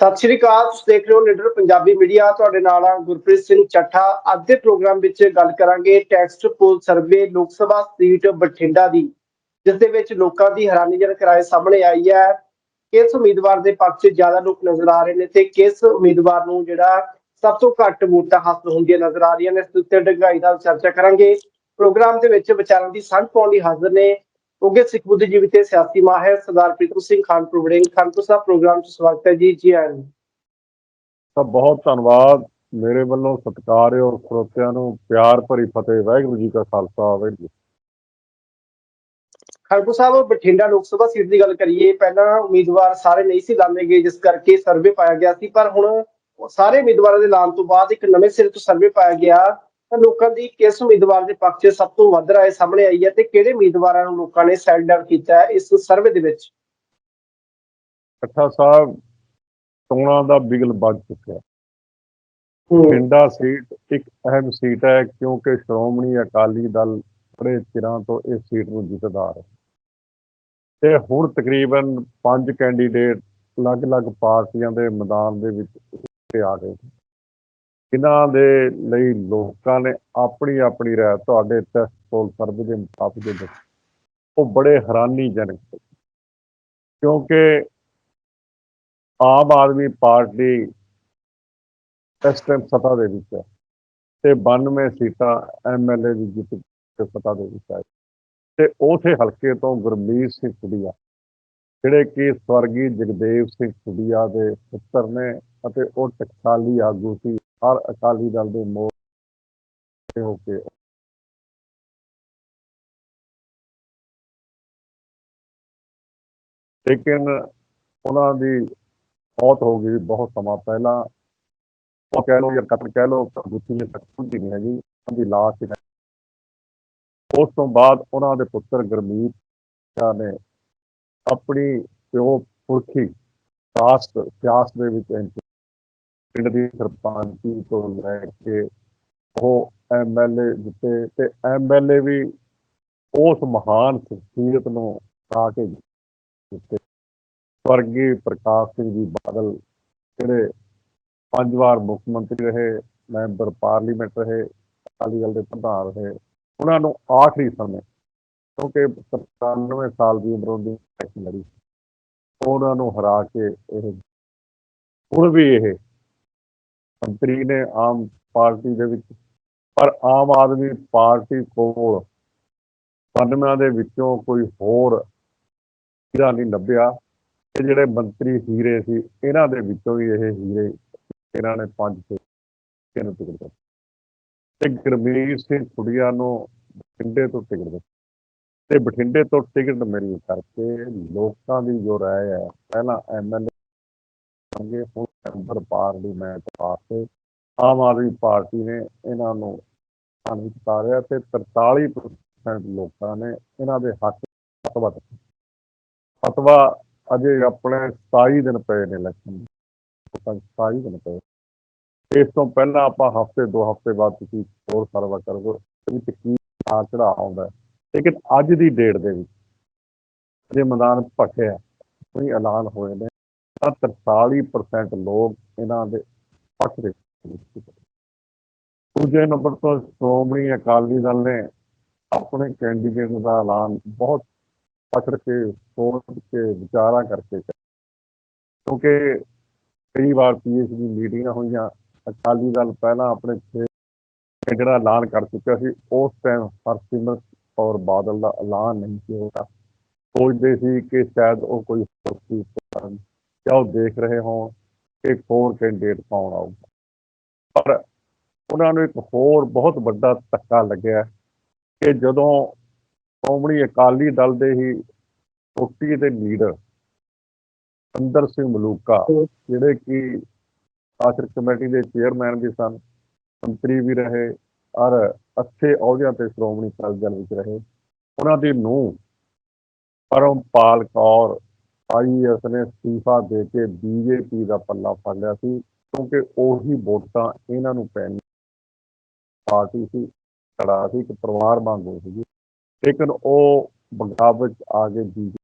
ਸਤਿ ਸ਼੍ਰੀ ਅਕਾਲ, ਤੁਸੀਂ ਦੇਖ ਰਹੇ ਹੋ ਲੀਡਰ ਪੰਜਾਬੀ ਮੀਡੀਆ। ਤੁਹਾਡੇ ਨਾਲ ਆ ਗੁਰਪ੍ਰੀਤ ਸਿੰਘ ਚੱਠਾ। ਅੱਜ ਦੇ ਪ੍ਰੋਗਰਾਮ ਵਿੱਚ ਗੱਲ ਕਰਾਂਗੇ ਟੈਕਸਟ ਪੋਲ ਸਰਵੇ ਲੋਕ ਸਭਾ ਸੀਟ ਬਠਿੰਡਾ ਦੀ, ਜਿਸ ਦੇ ਵਿੱਚ ਲੋਕਾਂ ਦੀ ਹੈਰਾਨੀਜਨਕ ਰਾਏ ਸਾਹਮਣੇ ਆਈ ਹੈ। ਕਿਸ ਉਮੀਦਵਾਰ ਦੇ ਪੱਖ 'ਚ ਜ਼ਿਆਦਾ ਲੋਕ ਨਜ਼ਰ ਆ ਰਹੇ ਨੇ ਤੇ ਕਿਸ ਉਮੀਦਵਾਰ ਨੂੰ ਜਿਹੜਾ ਸਭ ਤੋਂ ਘੱਟ ਵੋਟਾਂ ਹਾਸਲ ਹੁੰਦੀਆਂ ਨਜ਼ਰ ਆ ਰਹੀਆਂ ਨੇ, ਇਸ ਉੱਤੇ ਡੰਗਾਈ ਨਾਲ ਚਰਚਾ ਕਰਾਂਗੇ। ਪ੍ਰੋਗਰਾਮ ਦੇ ਵਿੱਚ ਵਿਚਾਰਾਂ ਦੀ ਸਾਂਝ ਪਾਉਣ ਲਈ ਹਾਜ਼ਰ ਨੇ ਉਗੇ ਸਿੱਖ ਬੁੱਧੀਜੀਵੀ ਤੇ ਸਿਆਸੀ ਮਾਹਿਰ ਸਰਦਾਰ ਪ੍ਰੀਤਮ ਸਿੰਘ ਖਾਨਪੁਰ ਵੜਿੰਗ ਖਾਨਪੁਰ ਸਾਹਿਬ ਪ੍ਰੋਗਰਾਮ 'ਚ ਸਵਾਗਤ ਹੈ ਜੀ ਜੀ ਆਇਆਂ ਨੂੰ ਤਾਂ ਬਹੁਤ ਧੰਨਵਾਦ ਮੇਰੇ ਵੱਲੋਂ ਸਤਿਕਾਰਯੋਗ ਸਰੋਤਿਆਂ ਨੂੰ ਪਿਆਰ ਭਰੀ ਫਤਿਹ ਵਾਹਿਗੁਰੂ ਜੀ ਕਾ ਖਾਲਸਾ ਵਾਹਿਗੁਰੂ ਖਾਨਪੁਰ ਸਾਹਿਬ ਬਠਿੰਡਾ ਲੋਕ ਸਭਾ ਸੀਟ ਦੀ ਗੱਲ ਕਰੀਏ ਪਹਿਲਾਂ ਉਮੀਦਵਾਰ ਸਾਰੇ ਨਹੀਂ ਸੀ ਲਾਣੇ ਗਏ ਜਿਸ ਕਰਕੇ ਸਰਵੇ ਪਾਇਆ ਗਿਆ ਸੀ ਪਰ ਹੁਣ ਸਾਰੇ ਉਮੀਦਵਾਰਾਂ ਦੇ ਐਲਾਨ ਤੋਂ ਬਾਅਦ ਇੱਕ ਨਵੇਂ ਸਿਰੇ ਤੋਂ ਸਰਵੇ ਪਾਇਆ ਗਿਆ ਲੋਕਾਂ ਦੀ ਕਿਸ ਉਮੀਦਵਾਰ ਦੇ ਪੱਖ 'ਚ ਸਭ ਤੋਂ ਵੱਧ ਰਾਏ ਸਾਹਮਣੇ ਆਈ ਹੈ ਤੇ ਕਿਹੜੇ ਉਮੀਦਵਾਰਾਂ ਨੂੰ ਲੋਕਾਂ ਨੇ ਸੈਲ ਡਾਊਨ ਕੀਤਾ ਹੈ ਇਸ ਸਰਵੇ ਦੇ ਵਿੱਚ? ਇਕੱਠਾ ਸਾਹਿਬ ਚੋਣਾਂ ਦਾ ਬਿਗਲ ਵੱਜ ਚੁੱਕਿਆ। ਪਿੰਡਾ ਸੀਟ ਇੱਕ ਅਹਿਮ ਸੀਟ ਹੈ ਕਿਉਂਕਿ ਸ਼੍ਰੋਮਣੀ ਅਕਾਲੀ ਦਲ ਬੜੇ ਚਿਰਾਂ ਤੋਂ ਇਸ ਸੀਟ ਨੂੰ ਜਿੱਤਦਾ ਆ ਤੇ ਹੁਣ ਤਕਰੀਬਨ ਪੰਜ ਕੈਂਡੀਡੇਟ ਅਲੱਗ-ਅਲੱਗ ਪਾਰਟੀਆਂ ਦੇ ਮੈਦਾਨ ਦੇ ਵਿੱਚ ਆ ਗਏ ਨੇ। ਇਹਨਾਂ ਦੇ ਲਈ ਲੋਕਾਂ ਨੇ ਆਪਣੀ ਆਪਣੀ ਰਾਏ ਤੁਹਾਡੇ ਟੈਸਟ ਪੋਲ ਸਰਵੇ ਦੇ ਮੁਤਾਬਕ ਦੇ ਉਹ ਬੜੇ ਹੈਰਾਨੀਜਨਕ ਸੀ। ਕਿਉਂਕਿ ਆਮ ਆਦਮੀ ਪਾਰਟੀ ਇਸ ਟਾਈਮ ਸੱਤਾ ਦੇ ਵਿੱਚ ਹੈ ਤੇ 92 ਸੀਟਾਂ ਐਮਐਲਏ ਦੀ ਜਿੱਤ ਕੇ ਸੱਤਾ ਦੇ ਵਿੱਚ ਆਈ ਤੇ ਉਸੇ ਹਲਕੇ ਤੋਂ ਗੁਰਮੀਤ ਸਿੰਘ ਕੁੜੀਆ ਜਿਹੜੇ ਕਿ ਸਵਰਗੀ ਜਗਦੇਵ ਸਿੰਘ ਕੁੜੀਆ ਦੇ ਪੁੱਤਰ ਨੇ ਅਤੇ ਉਹ ਟਕਸਾਲੀ ਆਗੂ ਸੀ। ਹਰ ਅਕਾਲੀ ਦਲ ਦੇ ਮੋੜ ਹੋ ਕੇ ਲੇਕਿਨ ਉਹਨਾਂ ਦੀ ਮੌਤ ਹੋ ਗਈ ਬਹੁਤ ਸਮਾਂ ਪਹਿਲਾਂ। ਉਹ ਕਹਿ ਲਓ ਜਾਂ ਕਤਲ ਕਹਿ ਲਓ ਗੁੱਥੀ ਤੱਕ ਪਹੁੰਚੀ ਨਹੀਂ ਹੈਗੀ। ਉਹਨਾਂ ਲਾਸ਼ ਉਸ ਤੋਂ ਬਾਅਦ ਉਹਨਾਂ ਦੇ ਪੁੱਤਰ ਗੁਰਮੀਤ ਨੇ ਆਪਣੀ ਪਿਓ ਪੁਰਖੀ ਸਿਆਸਤ ਸਿਆਸਤ ਦੇ ਵਿੱਚ ਪਿੰਡ ਦੀ ਸਰਪੰਚੀ ਤੋਂ ਲੈ ਕੇ ਉਹ ਐਮਐਲਏ ਜਿੱਤੇ ਤੇ ਐਮਐਲਏ ਵੀ ਉਸ ਮਹਾਨ ਸ਼ਖਸੀਅਤ ਨੂੰ ਆ ਕੇ ਜਿੱਤੇ ਸਵਰਗੀ ਪ੍ਰਕਾਸ਼ ਸਿੰਘ ਜੀ ਬਾਦਲ ਜਿਹੜੇ ਪੰਜ ਵਾਰ ਮੁੱਖ ਮੰਤਰੀ ਰਹੇ, ਮੈਂਬਰ ਪਾਰਲੀਮੈਂਟ ਰਹੇ, ਅਕਾਲੀ ਦਲ ਦੇ ਪ੍ਰਧਾਨ ਰਹੇ, ਉਹਨਾਂ ਨੂੰ ਆਖਰੀ ਸਮੇਂ ਕਿਉਂਕਿ 97 ਸਾਲ ਦੀ ਉਮਰ ਦੀ ਇਲੈਕਸ਼ਨ ਲੜੀ। ਉਹਨਾਂ ਨੂੰ ਹਰਾ ਕੇ ਇਹ ਹੁਣ ਵੀ ਇਹ ਮੰਤਰੀ ਨੇ ਆਮ ਪਾਰਟੀ ਦੇ ਵਿੱਚ, ਪਰ ਆਮ ਆਦਮੀ ਪਾਰਟੀ ਕੋਲ 92 ਦੇ ਵਿੱਚੋਂ ਕੋਈ ਹੋਰ ਹੀਰਾ ਨਹੀਂ ਲੱਭਿਆ ਇਹ ਜਿਹੜੇ ਮੰਤਰੀ ਹੀਰੇ ਸੀ, ਇਹਨਾਂ ਦੇ ਵਿੱਚੋਂ ਹੀ ਇਹ ਹੀਰੇ ਇਹਨਾਂ ਨੇ ਪੰਜ ਤੇ ਤਿੰਨ ਟਿਕਟ ਦਿੱਤੇ। ਤੇ ਗੁਰਮੀਤ ਸਿੰਘ ਕੁੜੀਆ ਨੂੰ ਬਠਿੰਡੇ ਤੋਂ ਟਿਕਟ ਦਿੱਤੀ। ਤੇ ਬਠਿੰਡੇ ਤੋਂ ਟਿਕਟ ਮਿਲਣ ਕਰਕੇ ਲੋਕਾਂ ਦੀ ਜੋ ਰਾਏ ਹੈ, ਪਹਿਲਾਂ ਐਮਐਲਏ ਸੰਗੇ ਹੁਣ ਮੈਂਬਰ ਪਾਰਲੀਮੈਂਟ ਵਾਸਤੇ ਆਮ ਆਦਮੀ ਪਾਰਟੀ ਨੇ ਇਹਨਾਂ ਨੂੰ ਸਥਾਨ ਵਿੱਚ ਉਤਾਰਿਆ ਤੇ 43% ਲੋਕਾਂ ਨੇ ਇਹਨਾਂ ਦੇ ਹੱਕ ਫਤਵਾ ਦਿੱਤਾ। ਫਤਵਾ ਅਜੇ ਆਪਣੇ 27 ਦਿਨ ਪਏ ਨੇ ਇਲੈਕਸ਼ਨ ਦੇ। 27 ਦਿਨ ਪਏ ਇਸ ਤੋਂ ਪਹਿਲਾਂ ਆਪਾਂ ਹਫ਼ਤੇ, ਦੋ ਹਫ਼ਤੇ ਬਾਅਦ ਤੁਸੀਂ ਹੋਰ ਸਰਵਾ ਕਰੋ ਵਿੱਚ ਕੀ ਆ ਚੜਾ ਆਉਂਦਾ ਲੇਕਿਨ ਅੱਜ ਦੀ ਡੇਟ ਦੇ ਵਿੱਚ ਜੇ ਮੈਦਾਨ ਭਖਿਆ, ਕੋਈ ਐਲਾਨ ਹੋਏ ਨੇ 43% ਲੋਕ ਇਹਨਾਂ ਦੇ ਪੱਖ ਦੇ ਦੂਜੇ ਨੰਬਰ ਤੋਂ ਸ਼੍ਰੋਮਣੀ ਅਕਾਲੀ ਦਲ ਨੇ ਆਪਣੇ ਕੈਂਡੀਡੇਟ ਦਾ ਐਲਾਨ ਬਹੁਤ ਪਕੜ ਕੇ ਸੋਚ ਕੇ, ਵਿਚਾਰਾਂ ਕਰਕੇ ਕਿਉਂਕਿ ਕਈ ਵਾਰ ਪੀਐਚਡੀ ਮੀਟਿੰਗਾਂ ਹੋਈਆਂ, ਅਕਾਲੀ ਦਲ ਪਹਿਲਾਂ ਆਪਣੇ ਜਿਹੜਾ ਐਲਾਨ ਕਰ ਚੁੱਕਿਆ ਸੀ, ਉਸ ਟਾਈਮ ਹਰਸਿਮਰਤ ਕੌਰ ਬਾਦਲ ਦਾ ਐਲਾਨ ਨਹੀਂ ਸੀ ਹੋਇਆ। ਸੋਚਦੇ ਸੀ ਕਿ ਸ਼ਾਇਦ ਉਹ ਕੋਈ ਹੋਰ ਕਰਨ। ਜਾਂ ਉਹ ਦੇਖ ਰਹੇ ਹੋ ਕਿ ਹੋਰ ਕੈਂਡੀਡੇਟ ਕੌਣ ਆਊਗਾ। ਪਰ ਉਹਨਾਂ ਨੂੰ ਇੱਕ ਹੋਰ ਬਹੁਤ ਵੱਡਾ ਧੱਕਾ ਲੱਗਿਆ ਕਿ ਜਦੋਂ ਸ਼੍ਰੋਮਣੀ ਅਕਾਲੀ ਦਲ ਦੇ ਹੀ ਛੋਟੀ ਦੇ ਲੀਡਰ ਅੰਦਰ ਸਿੰਘ ਮਲੂਕਾ, ਜਿਹੜੇ ਕਿ ਆਸ਼ਰ ਕਮੇਟੀ ਦੇ ਚੇਅਰਮੈਨ ਵੀ ਸਨ, ਮੰਤਰੀ ਵੀ ਰਹੇ, ਔਰ ਅੱਛੇ ਅਹੁਦਿਆਂ ਤੇ ਸ਼੍ਰੋਮਣੀ ਅਕਾਲੀ ਦਲ ਵਿੱਚ ਰਹੇ, ਉਹਨਾਂ ਦੀ ਨੂੰਹ ਪਰਮਪਾਲ ਕੌਰ ਆਈਐਸ ਨੇ ਅਸਤੀਫਾ ਦੇ ਕੇ ਬੀਜੇਪੀ ਦਾ ਪੱਲਾ ਫੜ ਲਿਆ ਸੀ, ਕਿਉਂਕਿ ਉਹੀ ਵੋਟਾਂ ਇਹਨਾਂ ਨੂੰ ਪੈਣ। ਪਾਰਟੀ ਸੀ, ਖੜਾ ਸੀ, ਇੱਕ ਪਰਿਵਾਰ ਵਾਂਗੂ ਸੀ ਲੇਕਿਨ ਉਹ ਬਗਾਵਤ ਆ ਕੇ ਬੀਜੇਪੀ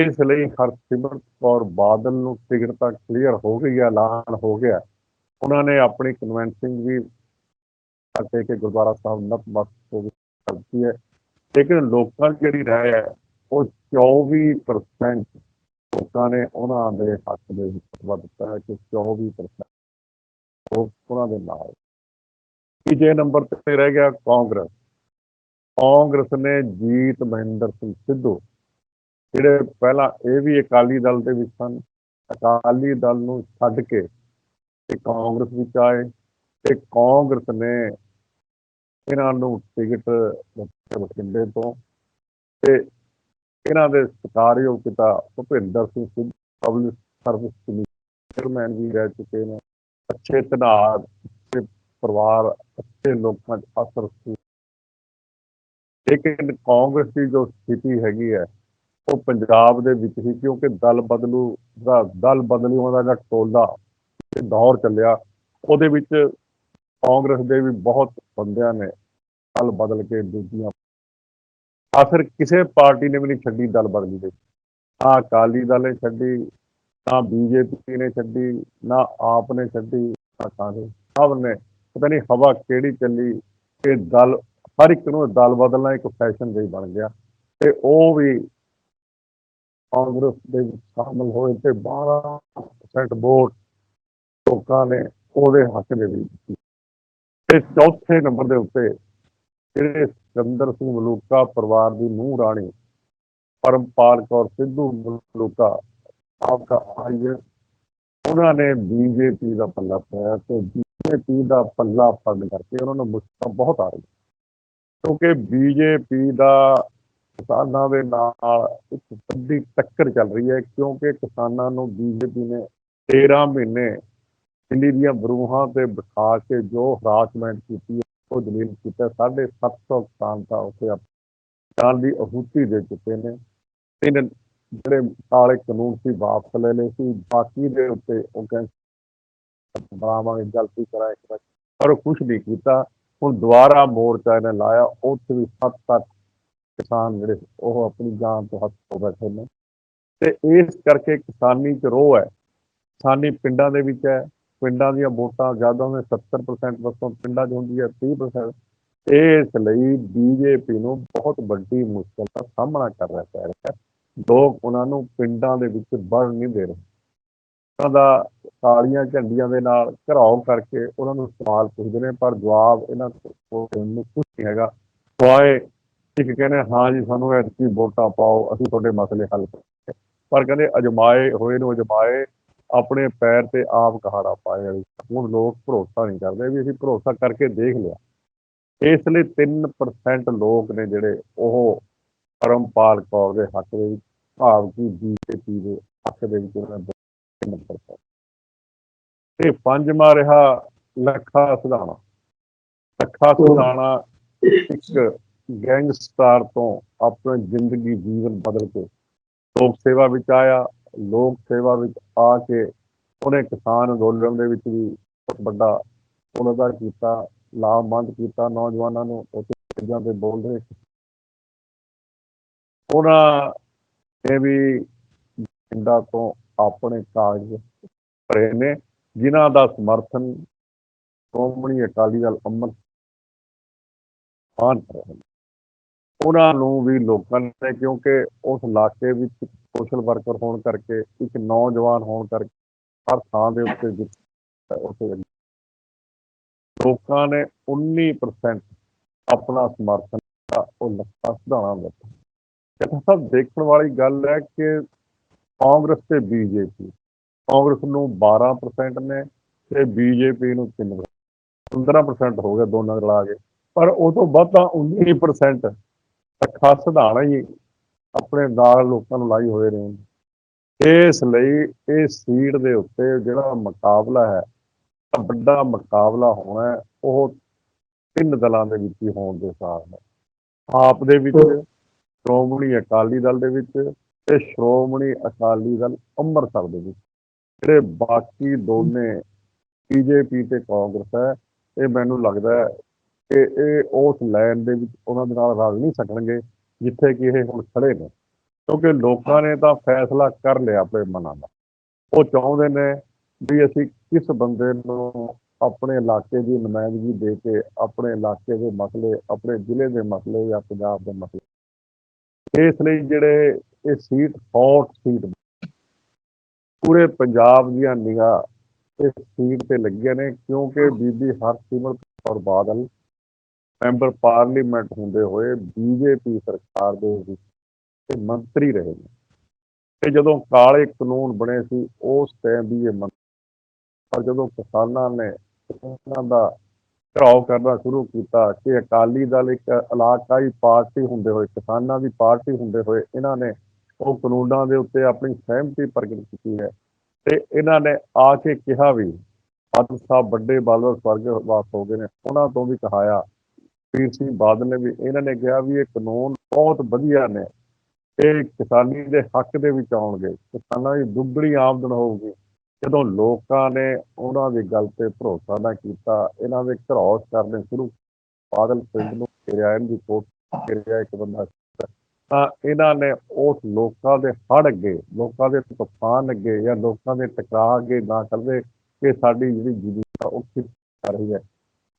ਇਸ ਲਈ ਹਰਸਿਮਰਤ ਕੌਰ ਬਾਦਲ ਨੂੰ ਟਿਕਟ ਤਾਂ ਕਲੀਅਰ ਹੋ ਗਈ ਹੈ ਐਲਾਨ ਹੋ ਗਿਆ। ਉਹਨਾਂ ਨੇ ਆਪਣੀ ਕਨਵੈਂਸਿੰਗ ਵੀ ਕਰਕੇ ਕਿ ਗੁਰਦੁਆਰਾ ਸਾਹਿਬ ਨਤਮਸਤਕ ਹੋ ਕਰਤੀ ਹੈ ਲੇਕਿਨ ਲੋਕਾਂ ਦੀ ਜਿਹੜੀ ਰਾਏ ਹੈ, ਉਹ 24% ਲੋਕਾਂ ਨੇ ਉਹਨਾਂ ਦੇ ਹੱਕ ਦੇ ਵਿੱਚ ਫਤਵਾ ਦਿੱਤਾ ਹੈ ਕਿ 24% ਉਹ ਉਹਨਾਂ ਦੇ ਨਾਲ। ਤੀਜੇ ਨੰਬਰ ਤੇ ਰਹਿ ਗਿਆ ਕਾਂਗਰਸ। ਕਾਂਗਰਸ ਨੇ ਜੀਤ ਮਹਿੰਦਰ ਸਿੰਘ ਸਿੱਧੂ, ਜਿਹੜੇ ਪਹਿਲਾਂ ਇਹ ਵੀ ਅਕਾਲੀ ਦਲ ਦੇ ਵਿੱਚ ਸਨ, ਅਕਾਲੀ ਦਲ ਨੂੰ ਛੱਡ ਕੇ ਤੇ ਕਾਂਗਰਸ ਵਿੱਚ ਆਏ ਤੇ ਕਾਂਗਰਸ ਨੇ ਇਹਨਾਂ ਨੂੰ ਟਿਕਟ ਬਠਿੰਡੇ ਤੋਂ ਤੇ ਇਹਨਾਂ ਦੇ ਸਤਿਕਾਰਯੋਗ ਪਿਤਾ Bhupinder Singh Sidhu public service commission chairman ਵੀ ਰਹਿ ਚੁੱਕੇ ਨੇ। ਅੱਛੇ ਧਨਾਰ ਪਰਿਵਾਰ, ਅੱਛੇ ਲੋਕਾਂ ਚ ਅਸਰ ਸੀ। ਲੇਕਿਨ ਕਾਂਗਰਸ ਦੀ ਜੋ ਸਥਿਤੀ ਹੈਗੀ ਹੈ, ਉਹ ਪੰਜਾਬ ਦੇ ਵਿੱਚ ਹੀ ਕਿਉਂਕਿ ਦਲ ਬਦਲੂ, ਦਾ ਦਲ ਬਦਲੂਆਂ ਦਾ ਜਿਹੜਾ ਟੋਲਾ ਦੌਰ ਚੱਲਿਆ, ਉਹਦੇ ਵਿੱਚ ਕਾਂਗਰਸ ਦੇ ਵੀ ਬਹੁਤ ਬੰਦਿਆਂ ਨੇ ਦਲ ਬਦਲ ਕੇ ਦੂਜੀਆਂ ਆਖਰ ਕਿਸੇ ਪਾਰਟੀ ਨੇ ਵੀ ਨਹੀਂ ਛੱਡੀ ਦਲ ਬਦਲੀ ਦੇ। ਨਾ ਅਕਾਲੀ ਦਲ ਨੇ ਛੱਡੀ, ਨਾ ਬੀਜੇਪੀ ਨੇ ਛੱਡੀ, ਨਾ ਆਪ ਨੇ ਛੱਡੀ, ਨਾ ਕਾਂਗਰਸ। ਸਭ ਨੇ, ਪਤਾ ਨਹੀਂ ਹਵਾ ਕਿਹੜੀ ਚੱਲੀ, ਇਹ ਦਲ, ਹਰ ਇੱਕ ਨੂੰ ਦਲ ਬਦਲਣਾ ਇੱਕ ਫੈਸ਼ਨ ਜਿਹੀ ਬਣ ਗਿਆ। ਤੇ ਉਹ ਵੀ ਕਾਂਗਰਸ ਦੇ ਵਿੱਚ ਸ਼ਾਮਲ ਹੋਏ ਤੇ 12% ਵੋਟ ਲੋਕਾਂ ਨੇ ਉਹਦੇ ਹੱਕ ਦੇ ਵਿੱਚ ਦਿੱਤੀ। ਤੇ ਚੌਥੇ ਨੰਬਰ ਦੇ ਉੱਤੇ ਜਿਹੜੇ ਸਿਕੰਦਰ ਸਿੰਘ ਮਲੂਕਾ ਪਰਿਵਾਰ ਦੀ ਨੂੰਹ ਰਾਣੀ, ਪਰਮਪਾਲ ਕੌਰ ਸਿੱਧੂ ਮਲੂਕਾ, ਆਪਕਾ ਆਈਏ। ਉਹਨਾਂ ਨੇ ਬੀਜੇਪੀ ਦਾ ਪੱਲਾ ਪਾਇਆ ਤੇ ਬੀਜੇਪੀ ਦਾ ਪੱਲਾ ਫੜਨ ਕਰਕੇ ਉਹਨਾਂ ਨੂੰ ਮੁਸ਼ਕਲ ਬਹੁਤ ਆ ਰਹੀ ਕਿਉਂਕਿ ਬੀਜੇਪੀ ਦਾ ਕਿਸਾਨਾਂ ਦੇ ਨਾਲ ਇੱਕ ਵੱਡੀ ਟੱਕਰ ਚੱਲ ਰਹੀ ਹੈ, ਕਿਉਂਕਿ ਕਿਸਾਨਾਂ ਨੂੰ ਬੀਜੇਪੀ ਨੇ 13 ਮਹੀਨੇ ਦਿੱਲੀ ਦੀਆਂ ਬਰੂਹਾਂ ਤੇ ਬਿਠਾ ਕੇ ਜੋ ਹਰਾਸਮੈਂਟ ਕੀਤੀ ਉਹ ਦਲੀਲ ਕੀਤਾ। 750 ਕਿਸਾਨ ਤਾਂ ਉੱਥੇ ਜਾਨ ਦੀ ਅਹੂਤੀ ਦੇ ਚੁੱਕੇ ਨੇ। ਤਿੰਨ ਜਿਹੜੇ ਕਾਲੇ ਕਾਨੂੰਨ ਸੀ ਵਾਪਸ ਲੈ ਲਏ ਸੀ। ਬਾਕੀ ਦੇ ਉੱਤੇ ਉਹ ਕਹਿੰਦੇ ਬਣਾਵਾਂਗੇ, ਗਲਤੀ ਕਰਾਏ ਪਰ ਉਹ ਕੁਝ ਨਹੀਂ ਕੀਤਾ। ਹੁਣ ਦੁਬਾਰਾ ਮੋਰਚਾ ਇਹਨੇ ਲਾਇਆ। ਉੱਥੇ ਵੀ 7-7 ਕਿਸਾਨ ਜਿਹੜੇ ਉਹ ਆਪਣੀ ਜਾਨ ਤੋਂ ਹੱਥ ਧੋ ਬੈਠੇ ਨੇ। ਤੇ ਇਸ ਕਰਕੇ ਕਿਸਾਨੀ ਚ ਰੋਹ ਹੈ। ਕਿਸਾਨੀ ਪਿੰਡਾਂ ਦੇ ਵਿੱਚ ਹੈ। ਪਿੰਡਾਂ ਦੀਆਂ ਵੋਟਾਂ ਜ਼ਿਆਦਾ ਨੇ 70% ਵਸੋਂ ਪਿੰਡਾਂ 'ਚ ਹੁੰਦੀ ਹੈ 30% ਇਸ ਲਈ ਬੀਜੇਪੀ ਨੂੰ ਬਹੁਤ ਵੱਡੀ ਮੁਸ਼ਕਲ ਦਾ ਸਾਹਮਣਾ ਕਰਨਾ ਪੈ ਰਿਹਾ ਹੈ। ਲੋਕ ਉਹਨਾਂ ਨੂੰ ਪਿੰਡਾਂ ਦੇ ਵਿੱਚ ਵੜ ਨਹੀਂ ਦੇ ਰਹੇ। ਉਹਨਾਂ ਦਾ ਕਾਲੀਆਂ ਝੰਡੀਆਂ ਦੇ ਨਾਲ ਘਰਾਓ ਕਰਕੇ ਉਹਨਾਂ ਨੂੰ ਸਵਾਲ ਪੁੱਛਦੇ ਨੇ, ਪਰ ਜਵਾਬ ਇਹਨਾਂ ਕੋਲ ਨੂੰ ਕੁਝ ਨਹੀਂ ਹੈਗਾ। ਸਵਾਏ ਇੱਕ ਕਹਿੰਦੇ, ਹਾਂ ਜੀ, ਸਾਨੂੰ ਐਤਕੀ ਵੋਟਾਂ ਪਾਓ, ਅਸੀਂ ਤੁਹਾਡੇ ਮਸਲੇ ਹੱਲ ਕਰਾਂਗੇ। ਪਰ ਕਹਿੰਦੇ, ਅਜਮਾਏ ਹੋਏ ਨੂੰ ਅਜਮਾਏ ਆਪਣੇ ਪੈਰ ਤੇ ਆਪ ਕਹਾੜਾ ਪਾਏ ਹੁਣ ਲੋਕ ਭਰੋਸਾ ਨਹੀਂ ਕਰਦੇ ਵੀ ਅਸੀਂ ਭਰੋਸਾ ਕਰਕੇ ਦੇਖ ਲਿਆ। ਇਸ ਲਈ 3% ਲੋਕ ਨੇ ਜਿਹੜੇ ਉਹ ਪਰਮਪਾਲ ਕੌਰ ਦੇ ਹੱਕ ਦੇ ਵਿੱਚ, ਭਾਵ ਕਿ ਬੀਜੇਪੀ ਦੇ ਹੱਕ ਦੇ ਵਿੱਚ ਉਹਨਾਂ ਨੇ ਨੰਬਰ ਪਾਇਆ ਤੇ ਪੰਜਵਾਂ ਰਿਹਾ ਲੱਖਾ ਸੁਧਾਣਾ। ਲੱਖਾ ਸੁਧਾਣਾ ਇੱਕ ਗੈਂਗਸਟਰ ਤੋਂ ਆਪਣੀ ਜ਼ਿੰਦਗੀ ਜੀਵਨ ਬਦਲ ਕੇ ਲੋਕ ਸੇਵਾ ਵਿੱਚ ਆਇਆ। ਲੋਕ ਸੇਵਾ ਵਿੱਚ ਆ ਕੇ ਉਹਨੇ ਕਿਸਾਨ ਅੰਦੋਲਨ ਦੇ ਵਿੱਚ ਵੀ ਬਹੁਤ ਵੱਡਾ ਉਹਨਾਂ ਦਾ ਕੀਤਾ ਲਾਭਵੰਦ ਕੀਤਾ ਨੌਜਵਾਨਾਂ ਨੂੰ, ਉੱਥੇ ਚੀਜ਼ਾਂ ਤੇ ਬੋਲਦੇ ਉਹਨਾਂ ਨੇ ਵੀ ਪਿੰਡਾਂ ਤੋਂ ਆਪਣੇ ਕਾਗਜ਼ ਭਰੇ ਨੇ, ਜਿਨ੍ਹਾਂ ਦਾ ਸਮਰਥਨ ਸ਼੍ਰੋਮਣੀ ਅਕਾਲੀ ਦਲ ਅੰਮ੍ਰਿਤ ਮਾਨ ਰਹੇ ਉਹਨਾਂ ਨੂੰ ਵੀ ਲੋਕਾਂ ਨੇ, ਕਿਉਂਕਿ ਉਸ ਇਲਾਕੇ ਵਿੱਚ ਸੋਸ਼ਲ ਵਰਕਰ ਹੋਣ ਕਰਕੇ ਇੱਕ ਨੌਜਵਾਨ ਹੋਣ ਕਰਕੇ ਹਰ ਥਾਂ ਦੇ ਉੱਤੇ ਉੱਥੇ ਲੋਕਾਂ ਨੇ 19% ਆਪਣਾ ਸਮਰਥਨ ਦਿੱਤਾ, ਉਹ ਲੱਖਾ ਸੁਧਾਣਾ ਦਿੱਤਾ। ਇਹ ਸਭ ਦੇਖਣ ਵਾਲੀ ਗੱਲ ਹੈ ਕਿ ਕਾਂਗਰਸ ਤੇ ਬੀਜੇਪੀ ਕਾਂਗਰਸ ਨੂੰ 12% ਨੇ ਤੇ ਬੀਜੇਪੀ ਨੂੰ 3% 15% ਹੋ ਗਿਆ ਦੋਨਾਂ ਦੇ ਕੇ। ਪਰ ਉਹ ਤੋਂ ਵੱਧ ਤਾਂ 19% ਲੱਖਾ ਸੁਧਾਣਾ ਹੀ ਆਪਣੇ ਨਾਲ ਲੋਕਾਂ ਨੂੰ ਲਾਈ ਹੋਏ ਨੇ। ਇਸ ਲਈ ਇਹ ਸੀਟ ਦੇ ਉੱਤੇ ਜਿਹੜਾ ਮੁਕਾਬਲਾ ਹੈ ਵੱਡਾ ਮੁਕਾਬਲਾ ਹੋਣਾ ਉਹ ਤਿੰਨ ਦਲਾਂ ਦੇ ਵਿੱਚ ਹੀ ਹੋਣ ਦੇ ਸਾਰ ਹੈ ਆਪ ਦੇ ਵਿੱਚ ਸ਼੍ਰੋਮਣੀ ਅਕਾਲੀ ਦਲ ਦੇ ਵਿੱਚ ਤੇ ਸ਼੍ਰੋਮਣੀ ਅਕਾਲੀ ਦਲ ਅੰਮ੍ਰਿਤਸਰ ਦੇ ਵਿੱਚ। ਜਿਹੜੇ ਬਾਕੀ ਦੋਨੇ ਬੀਜੇਪੀ ਤੇ ਕਾਂਗਰਸ ਹੈ ਇਹ ਮੈਨੂੰ ਲੱਗਦਾ ਹੈ ਕਿ ਇਹ ਉਸ ਲਾਈਨ ਦੇ ਵਿੱਚ ਉਹਨਾਂ ਦੇ ਨਾਲ ਰਲ ਨਹੀਂ ਸਕਣਗੇ। ਜਿੱਥੇ ਕਿ ਇਹ ਹੁਣ ਖੜੇ ਨੇ। ਕਿਉਂਕਿ ਲੋਕਾਂ ਨੇ ਤਾਂ ਫੈਸਲਾ ਕਰ ਲਿਆ ਆਪਣੇ ਮਨਾਂ ਦਾ। ਉਹ ਚਾਹੁੰਦੇ ਨੇ ਵੀ ਅਸੀਂ ਕਿਸ ਬੰਦੇ ਨੂੰ ਆਪਣੇ ਇਲਾਕੇ ਦੀ ਨੁਮਾਇੰਦਗੀ ਦੇ ਕੇ ਆਪਣੇ ਇਲਾਕੇ ਦੇ ਮਸਲੇ, ਆਪਣੇ ਜ਼ਿਲ੍ਹੇ ਦੇ ਮਸਲੇ ਜਾਂ ਪੰਜਾਬ ਦੇ ਮਸਲੇ। ਇਸ ਲਈ ਜਿਹੜੇ ਇਹ ਸੀਟ ਹੌਟ ਸੀਟ ਪੂਰੇ ਪੰਜਾਬ ਦੀਆਂ ਨਿਗਾਹ ਇਸ ਸੀਟ ਤੇ ਲੱਗੀਆਂ ਨੇ, ਕਿਉਂਕਿ ਬੀਬੀ ਹਰਸਿਮਰਤ ਕੌਰ ਬਾਦਲ ਮੈਂਬਰ ਪਾਰਲੀਮੈਂਟ ਹੁੰਦੇ ਹੋਏ ਬੀਜੇਪੀ ਸਰਕਾਰ ਦੇ ਵਿੱਚ ਇਹ ਮੰਤਰੀ ਰਹੇ ਨੇ। ਤੇ ਜਦੋਂ ਕਾਲੇ ਕਾਨੂੰਨ ਬਣੇ ਸੀ, ਉਸ ਟਾਈਮ ਵੀ ਇਹ ਮੰਤਰੀ ਪਰ ਜਦੋਂ ਕਿਸਾਨਾਂ ਨੇ ਉਹਨਾਂ ਦਾ ਘਰਾਓ ਕਰਨਾ ਸ਼ੁਰੂ ਕੀਤਾ ਕਿ ਅਕਾਲੀ ਦਲ ਇੱਕ ਇਲਾਕਾਈ ਪਾਰਟੀ ਹੁੰਦੇ ਹੋਏ, ਕਿਸਾਨਾਂ ਦੀ ਪਾਰਟੀ ਹੁੰਦੇ ਹੋਏ ਇਹਨਾਂ ਨੇ ਉਹ ਕਾਨੂੰਨਾਂ ਦੇ ਉੱਤੇ ਆਪਣੀ ਸਹਿਮਤੀ ਪ੍ਰਗਟ ਕੀਤੀ ਹੈ। ਤੇ ਇਹਨਾਂ ਨੇ ਆ ਕੇ ਕਿਹਾ ਵੀ ਬਾਦਲ ਸਾਹਿਬ ਵੱਡੇ ਬਾਦਲ ਸਵਰਗਵਾਸ ਹੋ ਗਏ ਨੇ। ਉਹਨਾਂ ਤੋਂ ਵੀ ਕਹਾਇਆ ਵੀਰ ਸਿੰਘ ਬਾਦਲ ਨੇ ਵੀ ਇਹਨਾਂ ਨੇ ਕਿਹਾ ਵੀ ਇਹ ਕਾਨੂੰਨ ਬਹੁਤ ਵਧੀਆ ਨੇ। ਇਹ ਕਿਸਾਨੀ ਦੇ ਹੱਕ ਦੇ ਵਿੱਚ ਆਉਣਗੇ। ਕਿਸਾਨਾਂ ਦੀ ਦੁੱਗਣੀ ਆਮਦਨ ਹੋਊਗੀ। ਜਦੋਂ ਲੋਕਾਂ ਨੇ ਉਹਨਾਂ ਦੀ ਗੱਲ ਤੇ ਭਰੋਸਾ ਨਾ ਕੀਤਾ, ਇਹਨਾਂ ਦੇ ਘਰੌਸ ਕਰਨੇ ਸ਼ੁਰੂ। ਬਾਦਲ ਪਿੰਡ ਨੂੰ ਘੇਰਿਆ ਇਹਦੀ ਕੋਟ ਘੇਰਿਆ ਇੱਕ ਬੰਦਾ ਤਾਂ ਇਹਨਾਂ ਨੇ ਉਸ ਲੋਕਾਂ ਦੇ ਹੜ ਅੱਗੇ, ਲੋਕਾਂ ਦੇ ਤੂਫਾਨ ਅੱਗੇ ਜਾਂ ਲੋਕਾਂ ਦੇ ਟਕਰਾਅ ਅੱਗੇ ਨਾ ਕਰਦੇ ਕਿ ਸਾਡੀ ਜਿਹੜੀ ਜੀਵਿਕਾ ਉਹ ਕਿਸ ਰਹੀ ਹੈ।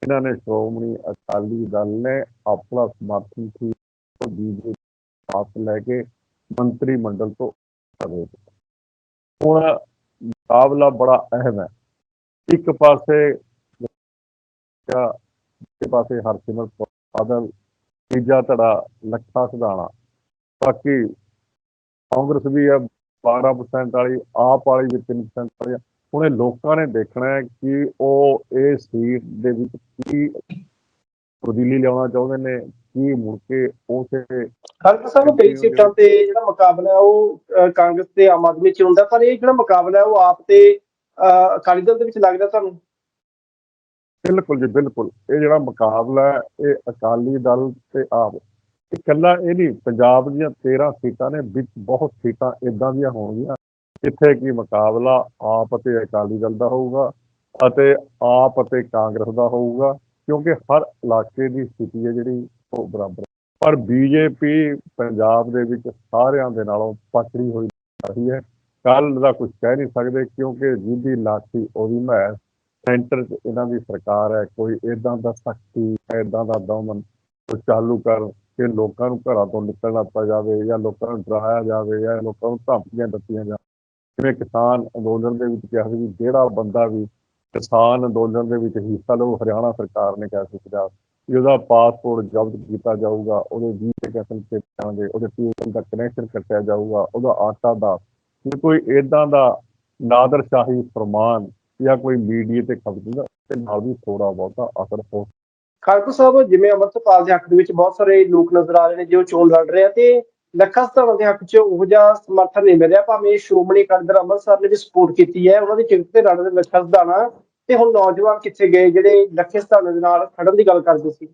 ਇਹਨਾਂ ਨੇ ਸ਼੍ਰੋਮਣੀ ਅਕਾਲੀ ਦਲ ਨੇ ਆਪਣਾ ਸਮਰਥਨ ਸੀ ਬੀਜੇਪੀ ਪਾਸ ਲੈ ਕੇ ਮੰਤਰੀ ਮੰਡਲ ਤੋਂ ਕਰੇ ਹੁਣ ਮੁਕਾਬਲਾ ਬੜਾ ਅਹਿਮ ਹੈ ਇੱਕ ਪਾਸੇ ਜਾਂ ਇੱਕ ਪਾਸੇ ਹਰਸਿਮਰਤ ਕੌਰ ਬਾਦਲ, ਤੀਜਾ ਧੜਾ ਲੱਖਾ ਸਿਧਾਣਾ, ਬਾਕੀ ਕਾਂਗਰਸ ਵੀ ਹੈ 12% ਵਾਲੀ, ਆਪ ਵਾਲੀ ਵੀ 3% ਵਾਲੀ ਆ। ਹੁਣ ਇਹ ਲੋਕਾਂ ਨੇ ਦੇਖਣਾ ਹੈ ਕਿ ਉਹ ਇਹ ਸੀਟ ਦੇ ਵਿੱਚ ਕੀ ਤਬਦੀਲੀ ਲਿਆਉਣਾ ਚਾਹੁੰਦੇ ਨੇ ਕੀ ਮੁੜ ਕੇ ਉਸੇ ਖਾਲਸਾ ਸਾਹਿਬ ਕਈ ਸੀਟਾਂ ਤੇ ਜਿਹੜਾ ਮੁਕਾਬਲਾ ਹੈ ਉਹ ਕਾਂਗਰਸ ਤੇ ਆਮ ਆਦਮੀ ਚ ਹੁੰਦਾ ਪਰ ਇਹ ਜਿਹੜਾ ਮੁਕਾਬਲਾ ਹੈ ਉਹ ਆਪ ਤੇ ਅਕਾਲੀ ਦਲ ਦੇ ਵਿੱਚ ਲੱਗਦਾ ਤੁਹਾਨੂੰ? ਬਿਲਕੁਲ ਜੀ ਬਿਲਕੁਲ। ਇਹ ਜਿਹੜਾ ਮੁਕਾਬਲਾ ਹੈ ਇਹ ਅਕਾਲੀ ਦਲ ਤੇ ਆਪ। ਇਕੱਲਾ ਇਹ ਨਹੀਂ ਪੰਜਾਬ ਦੀਆਂ 13 ਸੀਟਾਂ ਨੇ ਵਿੱਚ ਬਹੁਤ ਸੀਟਾਂ ਇਦਾਂ ਦੀਆਂ ਹੋਣਗੀਆਂ। ਇੱਥੇ ਕਿ ਮੁਕਾਬਲਾ ਆਪ ਅਤੇ ਅਕਾਲੀ ਦਲ ਦਾ ਹੋਊਗਾ ਅਤੇ ਆਪ ਅਤੇ ਕਾਂਗਰਸ ਦਾ ਹੋਊਗਾ, ਕਿਉਂਕਿ ਹਰ ਇਲਾਕੇ ਦੀ ਸਥਿਤੀ ਹੈ ਜਿਹੜੀ ਉਹ ਬਰਾਬਰ ਹੈ। ਪਰ ਬੀਜੇਪੀ ਪੰਜਾਬ ਦੇ ਵਿੱਚ ਸਾਰਿਆਂ ਦੇ ਨਾਲੋਂ ਪਛੜੀ ਹੋਈ ਰਹੀ ਹੈ ਕੱਲ ਦਾ ਕੁਝ ਕਹਿ ਨਹੀਂ ਸਕਦੇ, ਕਿਉਂਕਿ ਜਿਹਦੀ ਲਾਠੀ ਉਹਦੀ ਮਹਿ ਸੈਂਟਰ 'ਚ ਇਹਨਾਂ ਦੀ ਸਰਕਾਰ ਹੈ, ਕੋਈ ਇਦਾਂ ਦਾ ਸਖਤੀ ਇਦਾਂ ਦਾ ਦਮਨ ਕੋਈ ਚਾਲੂ ਕਰ ਕਿ ਲੋਕਾਂ ਨੂੰ ਘਰਾਂ ਤੋਂ ਨਿਕਲਣਾ ਪੈ ਜਾਵੇ ਜਾਂ ਲੋਕਾਂ ਨੂੰ ਡਰਾਇਆ ਜਾਵੇ ਜਾਂ ਲੋਕਾਂ ਨੂੰ ਧਮਕੀਆਂ ਦਿੱਤੀਆਂ ਜਾਣ ਜਿਵੇਂ ਕਿਸਾਨ ਅੰਦੋਲਨ ਦੇ ਵਿੱਚ ਕਿਹਾ ਸੀ ਜਿਹੜਾ ਬੰਦਾ ਵੀ ਕਿਸਾਨ ਅੰਦੋਲਨ ਦੇ ਵਿੱਚ ਹਿੱਸਾ ਲਊ ਹਰਿਆਣਾ ਸਰਕਾਰ ਨੇ ਕਿਹਾ ਸੀ ਪੰਜਾਬ। ਉਹਦਾ ਪਾਸਪੋਰਟ ਜ਼ਬਤ ਕੀਤਾ ਜਾਊਗਾ, ਉਹਦੇ ਵੀਜ਼ੇ ਕੈਂਸਲ ਕੀਤੇ ਜਾਣਗੇ, ਉਹਦੇ ਟਿਊਸ਼ਨ ਦਾ ਕਨੈਕਸ਼ਨ ਕੱਟਿਆ ਜਾਊਗਾ, ਉਹਦਾ ਆਟਾ ਦਾ। ਜੇ ਕੋਈ ਇਦਾਂ ਦਾ ਨਾਦਰਸ਼ਾਹੀ ਫਰਮਾਨ ਜਾਂ ਕੋਈ ਮੀਡੀਆ ਤੇ ਖਬਰ ਤੇ ਨਾਲ ਵੀ ਥੋੜਾ ਬਹੁਤਾ ਅਸਰ ਹੋ ਖਾਲਸਾ ਸਾਹਿਬ, ਜਿਵੇਂ ਅਮਰਤਪਾਲ ਦੇ ਹੱਕ ਦੇ ਵਿੱਚ ਬਹੁਤ ਸਾਰੇ ਲੋਕ ਨਜ਼ਰ ਆ ਰਹੇ ਨੇ, ਜੋ ਚੋਣ ਲੜ ਰਹੇ ਆ, ਤੇ ਲੱਖਾਂ ਸਤਾਣਾ ਦੇ ਹੱਕ 'ਚ ਉਹ ਜਿਹਾ ਸਮਰਥਨ ਨਹੀਂ ਮਿਲ ਭਾਵੇਂ ਸ਼੍ਰੋਮਣੀ ਅਕਾਲੀ ਦਲ ਅੰਮ੍ਰਿਤਸਰ ਨੇ ਵੀ ਸਪੋਰਟ ਕੀਤੀ ਹੈ, ਉਹਨਾਂ ਦੀ ਟਿਕਟ ਤੇ ਲੜ ਰਹੇ ਲੱਖਾ ਸਤਾਣਾ ਤੇ ਹੁਣ ਨੌਜਵਾਨ ਕਿੱਥੇ ਗਏ, ਜਿਹੜੇ ਲੱਖੇ ਸਤਾਣਾ ਦੇ ਨਾਲ ਖੜਨ ਦੀ ਗੱਲ ਕਰਦੇ ਸੀ?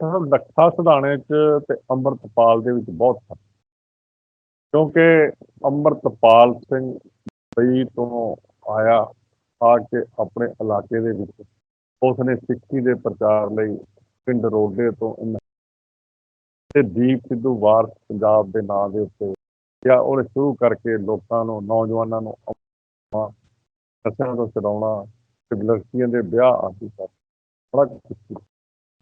ਤਾਂ ਲੱਖਾ ਸਿਧਾਣੇ ਚ ਤੇ ਅੰਮ੍ਰਿਤਪਾਲ ਦੇ ਵਿੱਚ ਬਹੁਤ ਫ਼ਰਕ। ਕਿਉਂਕਿ ਅੰਮ੍ਰਿਤਪਾਲ ਸਿੰਘ ਬਈ ਤੋਂ ਆਇਆ, ਆ ਕੇ ਆਪਣੇ ਇਲਾਕੇ ਦੇ ਵਿੱਚ, ਉਸਨੇ ਸਿੱਖੀ ਦੇ ਪ੍ਰਚਾਰ ਲਈ ਪਿੰਡ ਰੋਡੇ ਤੋਂ ਇਹਨਾਂ ਤੇ ਦੀਪ ਸਿੱਧੂ ਵਾਰਸ ਪੰਜਾਬ ਦੇ ਨਾਂ ਦੇ ਉੱਤੇ ਜਾਂ ਉਹਨੇ ਸ਼ੁਰੂ ਕਰਕੇ ਲੋਕਾਂ ਨੂੰ ਨੌਜਵਾਨਾਂ ਨੂੰ ਅਫਵਾਹਾਂ, ਨਸ਼ਿਆਂ ਤੋਂ ਛਡਾਉਣਾ ਤੇ ਲੜਕੀਆਂ ਦੇ ਵਿਆਹ ਆਦਿ ਕਰ ਬੜਾ ਕੁਛ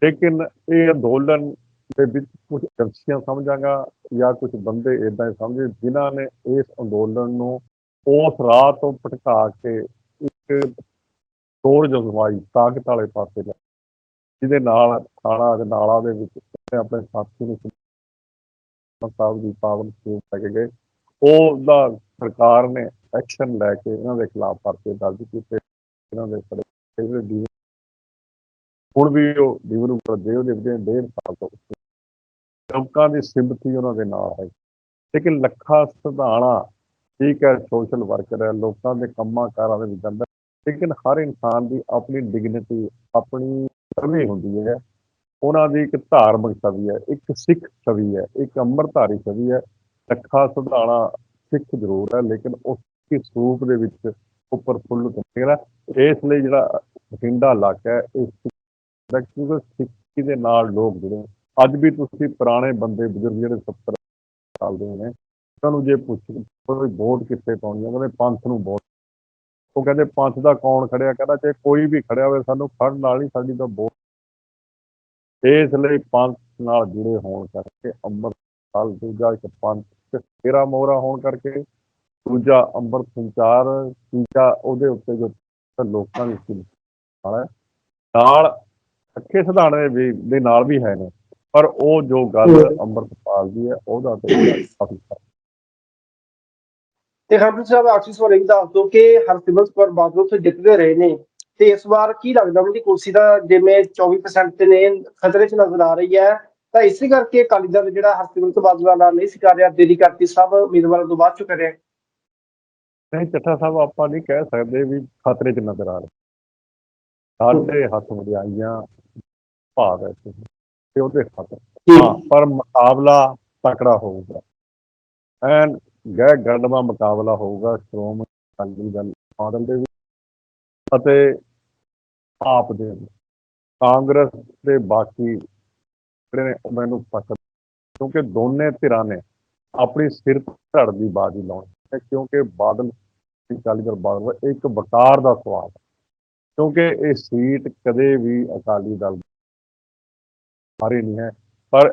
ਲੇਕਿਨ ਇਹ ਅੰਦੋਲਨ ਦੇ ਵਿੱਚ ਕੁਝ ਏਜੰਸੀਆਂ ਸਮਝਾਂਗਾ ਜਾਂ ਕੁਝ ਬੰਦੇ ਇਦਾਂ ਹੀ ਸਮਝੇ ਜਿਨ੍ਹਾਂ ਨੇ ਇਸ ਅੰਦੋਲਨ ਨੂੰ ਉਸ ਰਾਹ ਤੋਂ ਭਟਕਾ ਕੇ ਇੱਕ ਤੋੜ ਜਜ਼ਮਾਈ ਤਾਕਤ ਵਾਲੇ ਪਾਸੇ ਲੈ ਜਿਹਦੇ ਨਾਲ ਥਾਣਾ ਅਜਨਾਲਾ ਦੇ ਵਿੱਚ ਆਪਣੇ ਸਾਥੀ ਨੂੰ ਸਾਹਿਬ ਦੀ ਪਾਵਨ ਸੂਪ ਲੈ ਕੇ ਗਏ। ਉਹਦਾ ਸਰਕਾਰ ਨੇ ਐਕਸ਼ਨ ਲੈ ਕੇ ਇਹਨਾਂ ਦੇ ਖਿਲਾਫ ਪਰਚੇ ਦਰਜ ਕੀਤੇ। ਇਹਨਾਂ ਦੇ ਫੜੇ ਹੁਣ ਵੀ ਉਹ ਡਿਵਰੂ ਜੇਲ੍ਹ ਦੇ ਵਿੱਚ ਡੇਢ ਸਾਲ ਤੋਂ ਉੱਤੇ। ਲੋਕਾਂ ਦੀ ਸਿੰਪਥੀ ਉਹਨਾਂ ਦੇ ਨਾਲ ਹੈ। ਲੇਕਿਨ ਲੱਖਾ ਸਿਧਾਣਾ, ਠੀਕ ਹੈ ਸੋਸ਼ਲ ਵਰਕਰ ਹੈ, ਲੋਕਾਂ ਦੇ ਕੰਮਾਂ ਕਾਰਾਂ ਦੇ ਵਿੱਚ ਜਾਂਦਾ। ਲੇਕਿਨ ਹਰ ਇਨਸਾਨ ਦੀ ਆਪਣੀ ਡਿਗਨਿਟੀ ਆਪਣੀ ਛਵੀ ਹੁੰਦੀ ਹੈ। ਉਹਨਾਂ ਦੀ ਇੱਕ ਧਾਰਮਿਕ ਛਵੀ ਹੈ, ਇੱਕ ਸਿੱਖ ਛਵੀ ਹੈ, ਇੱਕ ਅੰਮ੍ਰਿਤਧਾਰੀ ਛਵੀ ਹੈ। ਲੱਖਾ ਸਿਧਾਣਾ ਸਿੱਖ ਜ਼ਰੂਰ ਹੈ, ਲੇਕਿਨ ਉਸ ਦੀ ਸਰੂਪ ਦੇ ਵਿੱਚ ਉੱਪਰ ਫੁੱਲ ਤੁੰਗੇਗਾ ਇਸ ਲਈ ਜਿਹੜਾ ਬਠਿੰਡਾ ਇਲਾਕਾ ਹੈ ਇਹ ਦਾ ਕਿਉਂਕਿ ਸਿੱਖੀ ਦੇ ਨਾਲ ਲੋਕ ਜਿਹੜੇ ਅੱਜ ਵੀ ਤੁਸੀਂ ਪੁਰਾਣੇ ਬੰਦੇ, ਬਜ਼ੁਰਗ ਜਿਹੜੇ 70 ਦੇ ਨੇ, ਉਹਨਾਂ ਨੂੰ ਜੇ ਪੁੱਛ ਕੋਈ ਵੋਟ ਕਿੱਥੇ ਪਾਉਣੀ ਆ ਕਹਿੰਦੇ ਪੰਥ ਨੂੰ ਵੋਟ ਉਹ ਕਹਿੰਦੇ ਪੰਥ ਦਾ ਕੌਣ ਖੜਿਆ? ਕਹਿੰਦਾ ਜੇ ਕੋਈ ਵੀ ਖੜਿਆ ਹੋਵੇ ਸਾਨੂੰ ਖੜਨ ਨਾਲ ਹੀ ਸਾਡੀ ਤਾਂ ਵੋਟ ਇਸ ਲਈ ਪੰਥ ਨਾਲ ਜੁੜੇ ਹੋਣ ਕਰਕੇ ਅੰਮ੍ਰਿਤਪਾਲ ਦੂਜਾ ਇੱਕ ਪੰਥ ਤੇਰਾ ਮੋਹਰਾ ਹੋਣ ਕਰਕੇ ਦੂਜਾ ਅੰਮ੍ਰਿਤ ਸੰਚਾਰ ਤੀਜਾ ਉਹਦੇ ਉੱਤੇ ਜੋ ਲੋਕਾਂ ਦੀ ਸੀ ਨਾਲ ਹੈ। ਨਾਲ ਅੱਖੇ ਸਿਧਾਣੇ ਵੀ ਦੇ ਨਾਲ ਵੀ ਹੈ ਨੇ ਪਰ ਉਹ ਜੋ ਗੱਲ ਅੰਮ੍ਰਿਤਪਾਲ ਦੀ ਹੈ ਉਹਦਾ ਤੇ ਕਾਫੀ ਫ਼ਰਕ ਤੇ ਹਰਪ੍ਰੀਤ ਸਾਹਿਬ ਆਖਰੀ ਸਵਾਲ ਇਹ ਦੱਸ ਦਿਓ ਕਿ ਹਰਸਿਮਰਤ ਕੌਰ ਬਾਦਲ ਉੱਥੇ ਜਿੱਤਦੇ ਰਹੇ ਨੇ ਤੇ ਇਸ ਵਾਰ ਕੀ ਲੱਗਦਾ ਉਹਨਾਂ ਦੀ ਕੁਰਸੀ ਦਾ ਜਿਵੇਂ 24% ਤੇ ਨੇ ਖਤਰੇ 'ਚ ਨਜ਼ਰ ਆ ਰਹੀ ਹੈ। ਤਾਂ ਇਸੇ ਕਰਕੇ ਅਕਾਲੀ ਦਲ ਜਿਹੜਾ ਹਰਸਿਮਰਤ ਬਾਦਲ ਨਾਲ ਨਹੀਂ ਸੀ ਕਰ ਰਿਹਾ ਦੇਰੀ ਕਰਤੀ ਸਭ ਉਮੀਦਵਾਰਾਂ ਤੋਂ ਬਾਅਦ ਚ ਕਰਿਆ ਨਹੀਂ ਚੱਠਾ ਸਾਹਿਬ ਆਪਾਂ ਨਹੀਂ ਕਹਿ ਸਕਦੇ ਵੀ ਖਤਰੇ 'ਚ ਨਜ਼ਰ ਆ ਰਹੇ। ਸਾਡੇ ਹੱਥ ਵਡਿਆਈਆਂ ਭਾਗ ਹੈ ਤੇ ਉਹਦੇ ਖਾਤਰ। ਹਾਂ ਪਰ ਮੁਕਾਬਲਾ ਤਕੜਾ ਹੋਊਗਾ। ਐਨ ਗਹਿ ਗੰਡਵਾ ਮੁਕਾਬਲਾ ਹੋਊਗਾ, ਸ਼੍ਰੋਮਣੀ ਅਕਾਲੀ ਦਲ ਬਾਦਲ ਦੇ ਵੀ ਅਤੇ ਆਪ ਦੇ ਕਾਂਗਰਸ ਦੇ ਬਾਕੀ ਜਿਹੜੇ ਨੇ ਮੈਨੂੰ ਪਸੰਦ ਕਿਉਂਕਿ ਦੋਨੇ ਧਿਰਾਂ ਨੇ ਆਪਣੀ ਸਿਰ ਧੜ ਦੀ ਬਾਜ਼ੀ ਲਾਉਣੀ ਹੈ, ਕਿਉਂਕਿ ਬਾਦਲ, ਅਕਾਲੀ ਦਲ ਬਾਦਲ ਇੱਕ ਵਕਾਰ ਦਾ ਸਵਾਲ ਹੈ। ਕਿਉਂਕਿ ਇਹ ਸੀਟ ਕਦੇ ਵੀ ਅਕਾਲੀ ਦਲ ਹਾਰੇ ਨਹੀਂ ਹੈ, ਪਰ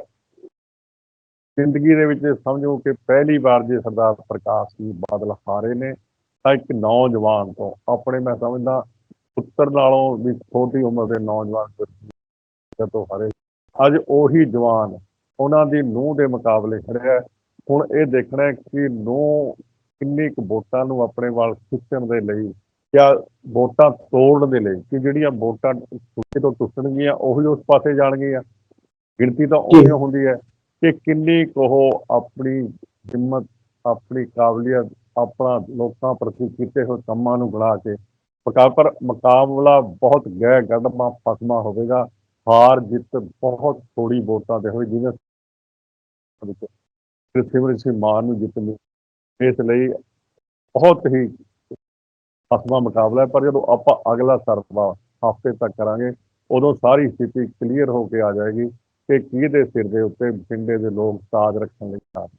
ਜ਼ਿੰਦਗੀ ਦੇ ਵਿੱਚ ਸਮਝੋ ਕਿ ਪਹਿਲੀ ਵਾਰ ਜੇ ਸਰਦਾਰ ਪ੍ਰਕਾਸ਼ ਸਿੰਘ ਬਾਦਲ ਹਾਰੇ ਨੇ ਤਾਂ ਇੱਕ ਨੌਜਵਾਨ ਤੋਂ ਆਪਣੇ ਮੈਂ ਸਮਝਦਾ ਪੁੱਤਰ ਨਾਲੋਂ ਵੀ ਛੋਟੀ ਉਮਰ ਦੇ ਨੌਜਵਾਨ ਤੋਂ ਹਾਰੇ। ਅੱਜ ਉਹੀ ਜਵਾਨ ਉਹਨਾਂ ਦੀ ਨੂੰਹ ਦੇ ਮੁਕਾਬਲੇ ਖੜਿਆ ਹੈ। ਹੁਣ ਇਹ ਦੇਖਣਾ ਹੈ ਕਿ ਨੂੰਹ ਕਿੰਨੀ ਕੁ ਵੋਟਾਂ ਨੂੰ ਆਪਣੇ ਵੱਲ ਖਿੱਚਣ ਦੇ ਲਈ ਜਾਂ ਵੋਟਾਂ ਤੋੜਨ ਦੇ ਲਈ ਕਿ ਜਿਹੜੀਆਂ ਵੋਟਾਂ ਸੁੱਕੇ ਤੋਂ ਟੁੱਟਣਗੀਆਂ ਉਹੀ ਉਸ ਪਾਸੇ ਜਾਣਗੀਆਂ। ਗਿਣਤੀ ਤਾਂ ਉਹੀ ਹੁੰਦੀ ਹੈ। ਕਿ ਕਿੰਨੀ ਕੁ ਆਪਣੀ ਹਿੰਮਤ, ਆਪਣੀ ਕਾਬਲੀਅਤ ਆਪਣਾ ਲੋਕਾਂ ਪ੍ਰਤੀ ਕੀਤੇ ਹੋਏ ਕੰਮਾਂ ਨੂੰ ਗਲਾ ਕੇ ਪਰ ਮੁਕਾਬਲਾ ਬਹੁਤ ਗਹਿ ਗੜਮਾ ਫਸਮਾ ਹੋਵੇਗਾ। ਹਾਰ, ਜਿੱਤ ਬਹੁਤ ਥੋੜੀ ਵੋਟਾਂ ਤੇ ਹੋਏ, ਜਿਵੇਂ ਵਿੱਚ ਸਿੰਘ ਮਾਨ ਨੂੰ ਜਿੱਤ ਮਿਲੀ। ਇਸ ਲਈ ਬਹੁਤ ਹੀ ਫਸਮਾ ਮੁਕਾਬਲਾ ਹੈ, ਪਰ ਜਦੋਂ ਆਪਾਂ ਅਗਲਾ ਸਰਵਾ ਹਫ਼ਤੇ ਤੱਕ ਕਰਾਂਗੇ, ਉਦੋਂ ਸਾਰੀ ਸਥਿਤੀ ਕਲੀਅਰ ਹੋ ਕੇ ਆ ਜਾਏਗੀ। ਕਿ ਕਿਹਦੇ ਸਿਰ ਦੇ ਉੱਤੇ ਬਠਿੰਡੇ ਦੇ ਲੋਕ ਤਾਜ ਰੱਖਣ ਲਈ ਤਿਆਰ ਨੇ।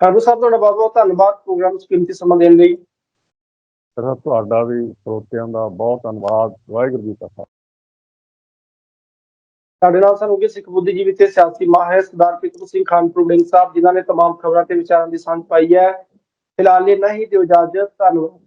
ਹਰਪ੍ਰੀਤ ਸਾਹਿਬ ਤੁਹਾਡਾ ਬਹੁਤ ਬਹੁਤ ਧੰਨਵਾਦ ਪ੍ਰੋਗਰਾਮ 'ਚ ਕੀਮਤੀ ਸਮਾਂ ਦੇਣ ਲਈ ਸਰ ਤੁਹਾਡਾ ਵੀ ਸਰੋਤਿਆਂ ਦਾ ਬਹੁਤ ਧੰਨਵਾਦ ਵਾਹਿਗੁਰੂ ਜੀ ਕਾ ਖਾਲਸਾ ਸਾਡੇ ਨਾਲ ਸਨ ਹੋਗੇ ਸਿੱਖ ਬੁੱਧੀਜੀਵੀ ਤੇ ਸਿਆਸੀ ਮਾਹਿਰ ਸਰਦਾਰ ਪਿਤਰ ਸਿੰਘ ਖਾਨ ਪ੍ਰੋਡਿੰਗ ਸਾਹਿਬ ਜਿਨ੍ਹਾਂ ਨੇ तमाम ਖਬਰਾਂ ਤੇ ਵਿਚਾਰਾਂ ਦੀ ਸਾਂਝ ਪਾਈ ਹੈ ਫਿਲਹਾਲ ਲਈ ਨਹੀਂ ਦਿਓ ਇਜਾਜ਼ਤ ਧੰਨਵਾਦ